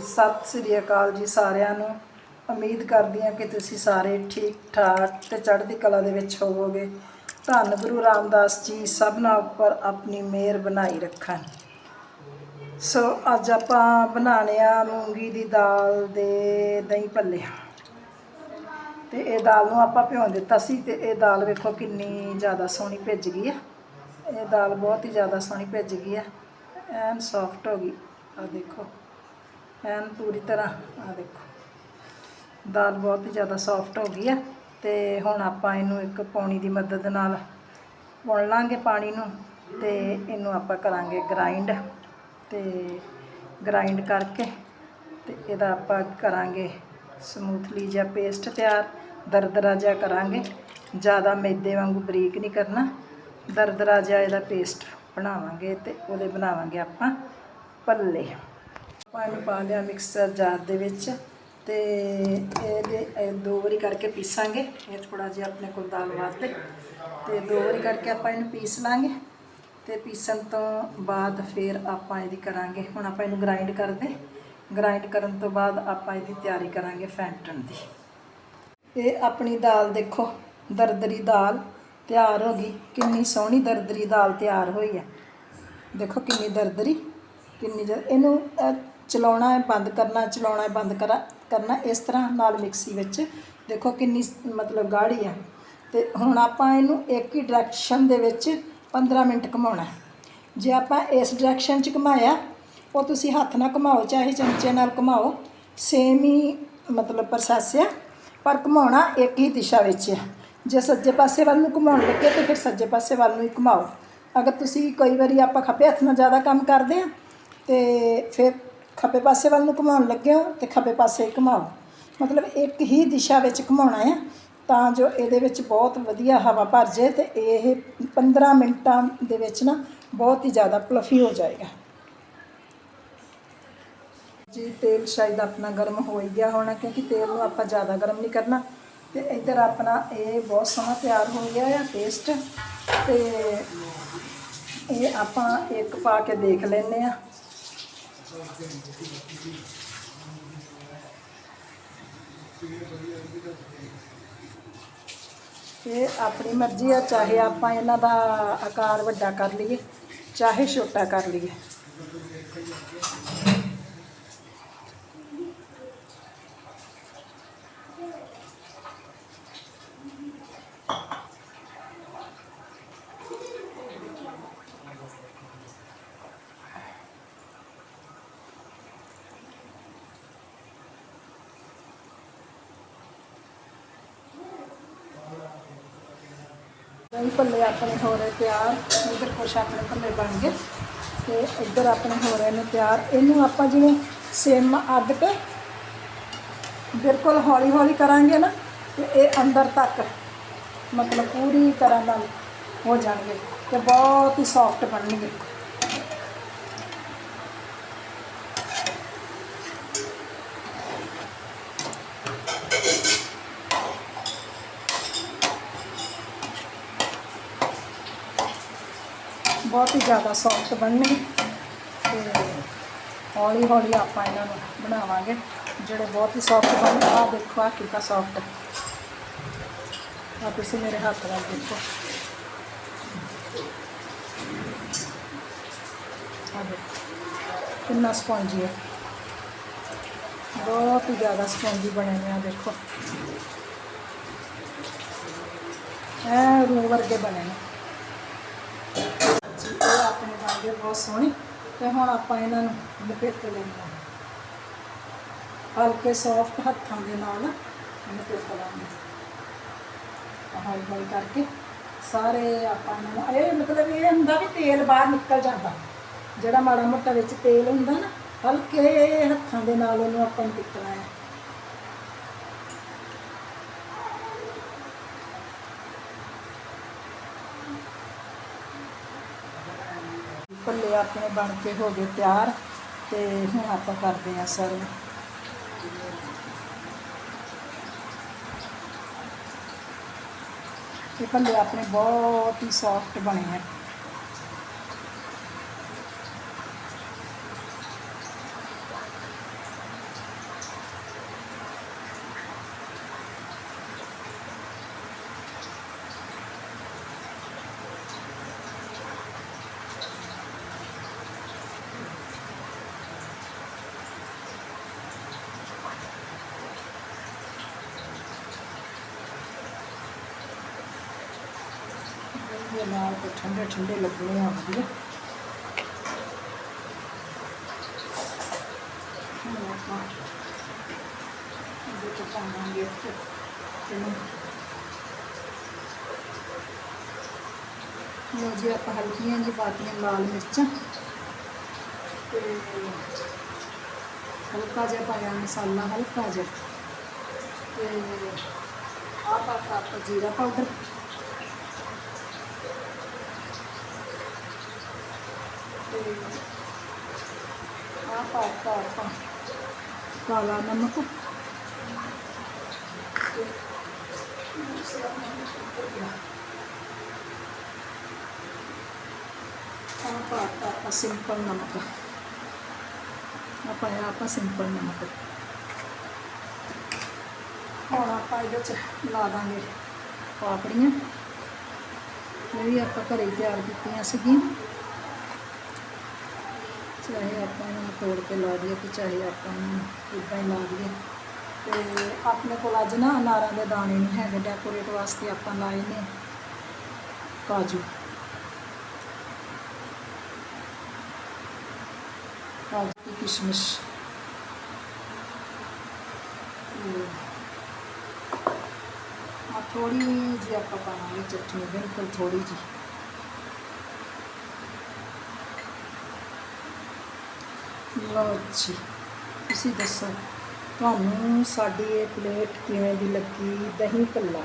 ਸਤਿ ਸ੍ਰੀ ਅਕਾਲ ਜੀ ਸਾਰਿਆਂ ਨੂੰ। ਉਮੀਦ ਕਰਦੀ ਹਾਂ ਕਿ ਤੁਸੀਂ ਸਾਰੇ ਠੀਕ ਠਾਕ ਤੇ ਚੜ੍ਹਦੀ ਕਲਾ ਦੇ ਵਿੱਚ ਹੋਵੋਗੇ। ਧੰਨ ਗੁਰੂ ਰਾਮਦਾਸ ਜੀ ਸਭਨਾਂ ਉੱਪਰ ਆਪਣੀ ਮਿਹਰ ਬਣਾਈ ਰੱਖਣ। ਸੋ ਅੱਜ ਆਪਾਂ ਬਣਾਉਣੇ ਆ ਮੂੰਗੀ ਦੀ ਦਾਲ ਦੇ ਦਹੀਂ ਭੱਲੇ। ਤੇ ਇਹ ਦਾਲ ਨੂੰ ਆਪਾਂ ਭਿਉਂ ਦਿੱਤਾ ਸੀ ਤੇ ਇਹ ਦਾਲ ਵੇਖੋ ਕਿੰਨੀ ਜ਼ਿਆਦਾ ਸੋਹਣੀ ਭਿੱਜ ਗਈ ਆ। ਇਹ ਦਾਲ ਬਹੁਤ ਹੀ ਜ਼ਿਆਦਾ ਸੋਹਣੀ ਭਿੱਜ ਗਈ ਆ। ਐਨ ਸੌਫਟ ਹੋ ਗਈ। ਆ ਦੇਖੋ। ਐਨ ਪੂਰੀ ਤਰ੍ਹਾਂ ਆ ਦੇਖੋ। ਦਾਲ ਬਹੁਤ ਹੀ ਜ਼ਿਆਦਾ ਸੌਫਟ ਹੋ ਗਈ ਆ ਤੇ ਹੁਣ ਆਪਾਂ ਇਹਨੂੰ ਇੱਕ ਪੌਣੀ ਦੀ ਮਦਦ ਨਾਲ ਪੁਣ ਲਾਂਗੇ ਪਾਣੀ ਨੂੰ ਤੇ ਇਹਨੂੰ ਆਪਾਂ ਕਰਾਂਗੇ ਗ੍ਰਾਈਂਡ ਤੇ ਗ੍ਰਾਈਂਡ ਕਰਕੇ ਤੇ ਇਹਦਾ ਆਪਾਂ ਕਰਾਂਗੇ ਸਮੂਥਲੀ ਜਿਹਾ ਪੇਸਟ ਤਿਆਰ, ਦਰਦਰਾ ਜਿਹਾ ਕਰਾਂਗੇ। ਜ਼ਿਆਦਾ ਮੈਦੇ ਵਾਂਗੂ ਬਰੀਕ ਨਹੀਂ ਕਰਨਾ, ਦਰਦਰਾ ਜਿਹਾ ਇਹਦਾ ਪੇਸਟ ਬਣਾਵਾਂਗੇ ਤੇ ਉਹਦੇ ਬਣਾਵਾਂਗੇ ਆਪਾਂ ਪੱਲੇ ਆਪਾਂ ਪਾ ਲਿਆ ਮਿਕਸਰ ਜਾਰ ਦੇ ਵਿੱਚ ਤੇ ਇਹਦੇ, ਇਹ ਦੋ ਵਾਰੀ ਕਰਕੇ ਪੀਸਾਂਗੇ। ਇਹ ਥੋੜਾ ਜਿਹਾ ਆਪਣੇ ਕੋਲ ਦਾਲ ਵਾਸਤੇ। ਤੇ ਦੋ ਵਾਰੀ ਕਰਕੇ ਆਪਾਂ ਇਹਨੂੰ ਪੀਸ ਲਾਂਗੇ। ਤੇ ਪੀਸਣ ਤੋਂ ਬਾਅਦ ਫਿਰ ਆਪਾਂ ਇਹਦੀ ਕਰਾਂਗੇ। ਹੁਣ ਆਪਾਂ ਇਹਨੂੰ ਗ੍ਰਾਈਂਡ ਕਰਦੇ। ਗ੍ਰਾਈਂਡ ਕਰਨ ਤੋਂ ਬਾਅਦ ਆਪਾਂ ਇਹਦੀ ਤਿਆਰੀ ਕਰਾਂਗੇ ਫੈਂਟਣ ਦੀ। ਇਹ ਆਪਣੀ ਦਾਲ ਦੇਖੋ, ਦਰਦਰੀ ਦਾਲ ਤਿਆਰ ਹੋ ਗਈ। ਕਿੰਨੀ ਸੋਹਣੀ ਦਰਦਰੀ ਦਾਲ ਤਿਆਰ ਹੋਈ ਹੈ। ਦੇਖੋ ਕਿੰਨੀ ਦਰਦਰੀ, ਕਿੰਨੀ ਦਰ- ਇਹਨੂੰ ਚਲਾਉਣਾ ਹੈ, ਬੰਦ ਕਰਨਾ, ਚਲਾਉਣਾ ਹੈ, ਬੰਦ ਕਰਾ, ਕਰਨਾ ਇਸ ਤਰ੍ਹਾਂ ਨਾਲ ਮਿਕਸੀ ਵਿੱਚ ਦੇਖੋ ਕਿੰਨੀ ਮਤਲਬ ਗਾੜੀ ਆ ਤੇ ਹੁਣ ਆਪਾਂ ਇਹਨੂੰ ਇੱਕ ਹੀ ਡਾਇਰੈਕਸ਼ਨ ਦੇ ਵਿੱਚ 15 ਮਿੰਟ ਘੁਮਾਉਣਾ ਜੇ ਆਪਾਂ ਇਸ ਡਾਇਰੈਕਸ਼ਨ 'ਚ ਘੁਮਾਇਆ, ਉਹ ਤੁਸੀਂ ਹੱਥ ਨਾਲ ਘੁਮਾਓ, ਚਾਹੇ ਚਮਚੇ ਨਾਲ ਘੁਮਾਓ ਸੇਮ ਹੀ ਮਤਲਬ ਪ੍ਰੋਸੈਸ ਆ। ਪਰ ਘੁਮਾਉਣਾ ਇੱਕ ਹੀ ਦਿਸ਼ਾ ਵਿੱਚ ਹੈ ਜੇ ਸੱਜੇ ਪਾਸੇ ਵੱਲ ਨੂੰ ਘੁਮਾਉਣ ਲੱਗੇ, ਤਾਂ ਫਿਰ ਸੱਜੇ ਪਾਸੇ ਵੱਲ ਨੂੰ ਹੀ ਘੁਮਾਓ। ਅਗਰ ਤੁਸੀਂ ਕਈ ਵਾਰੀ ਆਪਾਂ ਖੱਬੇ ਹੱਥ ਨਾਲ ਜ਼ਿਆਦਾ ਕੰਮ ਕਰਦੇ ਆ, ਤੇ ਫਿਰ ਖੱਬੇ ਪਾਸੇ ਵੱਲ ਨੂੰ ਘੁਮਾਉਣ ਲੱਗੇ ਹੋ ਤੇ ਖੱਬੇ ਪਾਸੇ ਹੀ ਘੁਮਾਓ। ਮਤਲਬ ਇੱਕ ਹੀ ਦਿਸ਼ਾ ਵਿੱਚ ਘੁਮਾਉਣਾ ਹੈ, ਤਾਂ ਜੋ ਇਹਦੇ ਵਿੱਚ ਬਹੁਤ ਵਧੀਆ ਹਵਾ ਭਰ ਜੇ ਤੇ ਇਹ 15 ਮਿੰਟਾਂ ਦੇ ਵਿੱਚ ਨਾ ਬਹੁਤ ਹੀ ਜ਼ਿਆਦਾ ਪਲਫੀ ਹੋ ਜਾਏਗਾ। ਜੀ, ਤੇਲ ਸ਼ਾਇਦ ਆਪਣਾ ਗਰਮ ਹੋ ਹੀ ਗਿਆ ਹੋਣਾ, ਕਿਉਂਕਿ ਤੇਲ ਨੂੰ ਆਪਾਂ ਜ਼ਿਆਦਾ ਗਰਮ ਨਹੀਂ ਕਰਨਾ। ਤੇ ਇੱਧਰ ਆਪਣਾ ਇਹ ਬਹੁਤ ਸੋਹਣਾ ਤਿਆਰ ਹੋ ਗਿਆ ਹੈ ਪੇਸਟ ਤੇ ਇਹ ਆਪਾਂ ਇੱਕ ਪਾ ਕੇ ਦੇਖ ਲੈਨੇ ਆ ਇਹ ਆਪਣੀ ਮਰਜ਼ੀ ਆ, ਚਾਹੇ ਆਪਾਂ ਇਹਨਾਂ ਦਾ ਆਕਾਰ ਵੱਡਾ ਕਰ ਲਈਏ, ਚਾਹੇ ਛੋਟਾ ਕਰ ਲਈਏ। ਭੱਲੇ ਆਪਣੇ ਹੋ ਰਹੇ ਤਿਆਰ, ਇੱਧਰ ਕੁਛ ਆਪਣੇ ਭੱਲੇ ਬਣ ਗਏ। ਤੇ ਇੱਧਰ ਆਪਣੇ ਹੋ ਰਹੇ ਨੇ ਤਿਆਰ। ਇਹਨੂੰ ਆਪਾਂ ਜਿਵੇਂ ਸਿਮ ਅੱਡ ਕੇ ਬਿਲਕੁਲ ਹੌਲੀ ਹੌਲੀ ਕਰਾਂਗੇ ਨਾ, ਤੇ ਇਹ ਅੰਦਰ ਤੱਕ ਮਤਲਬ ਪੂਰੀ ਤਰ੍ਹਾਂ ਨਾਲ ਹੋ ਜਾਣਗੇ ਤੇ ਬਹੁਤ ਹੀ ਸੌਫਟ ਬਣਨਗੇ। ਬਹੁਤ ਹੀ ਜ਼ਿਆਦਾ ਸੌਫਟ ਬਣਨਗੇ ਤੇ ਹੌਲੀ ਹੌਲੀ ਆਪਾਂ ਇਹਨਾਂ ਨੂੰ ਬਣਾਵਾਂਗੇ, ਜਿਹੜੇ ਬਹੁਤ ਹੀ ਸੌਫਟ ਬਣ ਆ ਦੇਖੋ ਆ ਕਿੰਨਾ ਸੌਫਟ ਆ ਤੁਸੀਂ ਮੇਰੇ ਹੱਥ ਨਾਲ ਦੇਖੋ। ਆ ਦੇਖੋ, ਕਿੰਨਾ ਸਪੌਂਜੀ ਹੈ। ਬਹੁਤ ਹੀ ਜ਼ਿਆਦਾ ਸਪੌਂਜੀ ਬਣੇ ਨੇ ਆ ਦੇਖੋ। ਐ ਰੂ ਵਰਗੇ ਬਣੇ ਨੇ। ਆਪਣੇ ਬਣ ਬਹੁਤ ਸੋਹਣੀ ਤੇ ਹੁਣ ਆਪਾਂ ਇਹਨਾਂ ਨੂੰ ਲਪੇਟ ਲੈਣਾ ਹਲਕੇ ਸੌਫਟ ਹੱਥਾਂ ਦੇ ਨਾਲ ਲਪੇਟ ਲਾਂਗੇ ਹੌਲੀ ਹੌਲੀ ਕਰਕੇ ਸਾਰੇ ਆਪਾਂ ਇਹਨਾਂ ਨੂੰ ਇਹ ਮਤਲਬ ਇਹ ਹੁੰਦਾ ਵੀ ਤੇਲ ਬਾਹਰ ਨਿਕਲ ਜਾਂਦਾ। ਜਿਹੜਾ ਮਾੜਾ ਮੋਟਾ ਵਿੱਚ ਤੇਲ ਹੁੰਦਾ ਨਾ, ਹਲਕੇ ਹੱਥਾਂ ਦੇ ਨਾਲ ਉਹਨੂੰ ਆਪਾਂ ਨੂੰ ਪਿੱਟਣਾ ਹੈ। ਭੱਲੇ ਆਪਣੇ ਬਣ ਕੇ ਹੋ ਗਏ ਤਿਆਰ ਤੇ ਹੁਣ ਆਪਾਂ ਕਰਦੇ ਹਾਂ ਸਰਵ। ਇਹ ਭੱਲੇ ਆਪਣੇ ਬਹੁਤ ਹੀ ਸੌਫਟ ਬਣੇ ਆ। ਇਹ ਨਾਲ ਤੇ ਠੰਡੇ ਠੰਡੇ ਲੱਗਣੇ ਆ ਵਧੀਆ ਹੁਣ ਆਪਾਂ ਇਹਦੇ ਚ ਪਾਵਾਂਗੇ ਇਹਨੂੰ। ਲੋ ਜੀ, ਆਪਾਂ ਹਲਕੀਆਂ ਜਿਹੀ ਪਾਤੀਆਂ ਲਾਲ ਮਿਰਚਾਂ। ਤੇ ਹਲਕਾ ਜਿਹਾ ਪਾਇਆ ਮਸਾਲਾ ਹਲਕਾ ਜਿਹਾ ਤੇ ਆਹ ਪਾਤਾ ਆਪਾਂ ਜੀਰਾ ਪਾਊਡਰ ਤੇ ਆਹ ਪਾਤਾ ਆਪਾਂ ਕਾਲਾ ਨਮਕ ਤੇ ਦੂਸਰਾ ਨਮਕ ਉੱਪਰ ਗਿਆ ਆਹ ਪਾਤਾ ਆਪਾਂ ਸਿੰਪਲ ਨਮਕ ਆਹ ਪਾਇਆ ਆਪਾਂ ਸਿੰਪਲ ਨਮਕ ਹੁਣ ਆਪਾਂ ਇਹਦੇ ਚ ਲਾ ਦਾਂਗੇ ਪਾਪੜੀਆਂ ਇਹ ਵੀ ਆਪਾਂ ਘਰੇ ਹੀ ਤਿਆਰ ਕੀਤੀਆਂ ਸੀਗੀਆਂ ਚਾਹੇ ਆਪਾਂ ਨੂੰ ਤੋੜ ਕੇ ਲਾ ਦਈਏ ਕਿ ਚਾਹੇ ਆਪਾਂ ਨੂੰ ਇੱਦਾਂ ਹੀ ਲਾ ਦਈਏ। ਤੇ ਆਪਣੇ ਕੋਲ ਅੱਜ ਨਾ ਅਨਾਰਾਂ ਦੇ ਦਾਣੇ ਨਹੀਂ ਹੈਗੇ ਡੈਕੋਰੇਟ ਵਾਸਤੇ ਆਪਾਂ ਲਾਏ ਨੇ ਕਾਜੂ। ਕਾਜੂ ਦੀ ਕਿਸ਼ਮਿਸ਼। ਤੇ ਆ ਥੋੜੀ ਜਿਹੀ ਆਪਾਂ ਪਾਵਾਂਗੇ ਚਟਨੀ, ਬਿਲਕੁਲ ਥੋੜੀ ਜਿਹੀ। ਲਓ ਜੀ, ਤੁਸੀਂ ਦੱਸੋ, ਤੁਹਾਨੂੰ ਸਾਡੀ ਇਹ ਪਲੇਟ ਕਿਵੇਂ ਦੀ ਲੱਗੀ ਦਹੀਂ ਭੱਲਾ?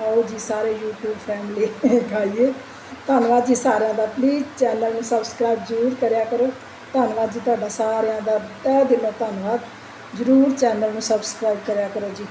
ਆਓ ਜੀ ਸਾਰੇ YouTube ਫੈਮਿਲੀ ਖਾਈਏ। ਧੰਨਵਾਦ ਜੀ ਸਾਰਿਆਂ ਦਾ ਪਲੀਜ਼ ਚੈਨਲ ਨੂੰ ਸਬਸਕ੍ਰਾਈਬ ਜ਼ਰੂਰ ਕਰਿਆ ਕਰੋ। ਧੰਨਵਾਦ ਜੀ ਤੁਹਾਡਾ ਸਾਰਿਆਂ ਦਾ, ਤਹਿ ਦਿਲੋਂ ਧੰਨਵਾਦ। ਜ਼ਰੂਰ ਚੈਨਲ ਨੂੰ ਸਬਸਕ੍ਰਾਈਬ ਕਰਿਆ ਕਰੋ ਜੀ।